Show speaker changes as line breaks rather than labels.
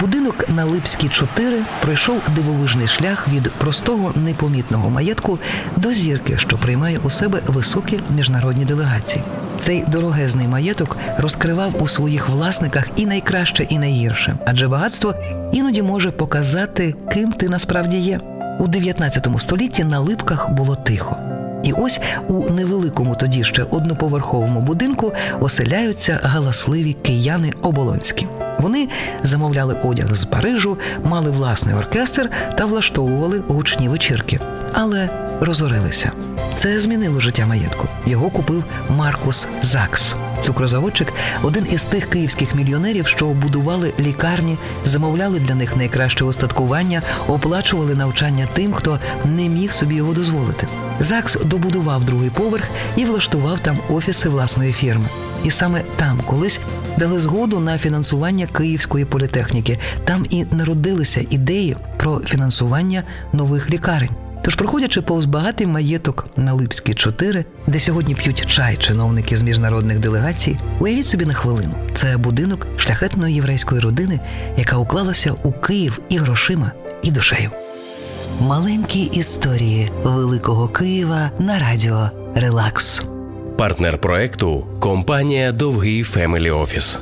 Будинок на Липській 4 пройшов дивовижний шлях від простого непомітного маєтку до зірки, що приймає у себе високі міжнародні делегації. Цей дорогезний маєток розкривав у своїх власниках і найкраще, і найгірше, адже багатство іноді може показати, ким ти насправді є. У 19 столітті на липках було тихо. І ось у невеликому тоді ще одноповерховому будинку оселяються галасливі кияни оболонські. Вони замовляли одяг з Парижу, мали власний оркестр та влаштовували гучні вечірки, але розорилися. Це змінило життя маєтку. Його купив Маркус Закс. Цукрозаводчик один із тих київських мільйонерів, що будували лікарні, замовляли для них найкраще остаткування, оплачували навчання тим, хто не міг собі його дозволити. ЗАГС добудував другий поверх і влаштував там офіси власної фірми. І саме там колись дали згоду на фінансування Київської політехніки. Там і народилися ідеї про фінансування нових лікарень. Тож, проходячи повз багатий маєток на Липській 4, де сьогодні п'ють чай чиновники з міжнародних делегацій, уявіть собі на хвилину, це будинок шляхетної єврейської родини, яка уклалася у Київ і грошима, і душею. Маленькі історії Великого Києва на радіо Релакс.
Партнер проекту компанія Довгий Фемелі Офіс.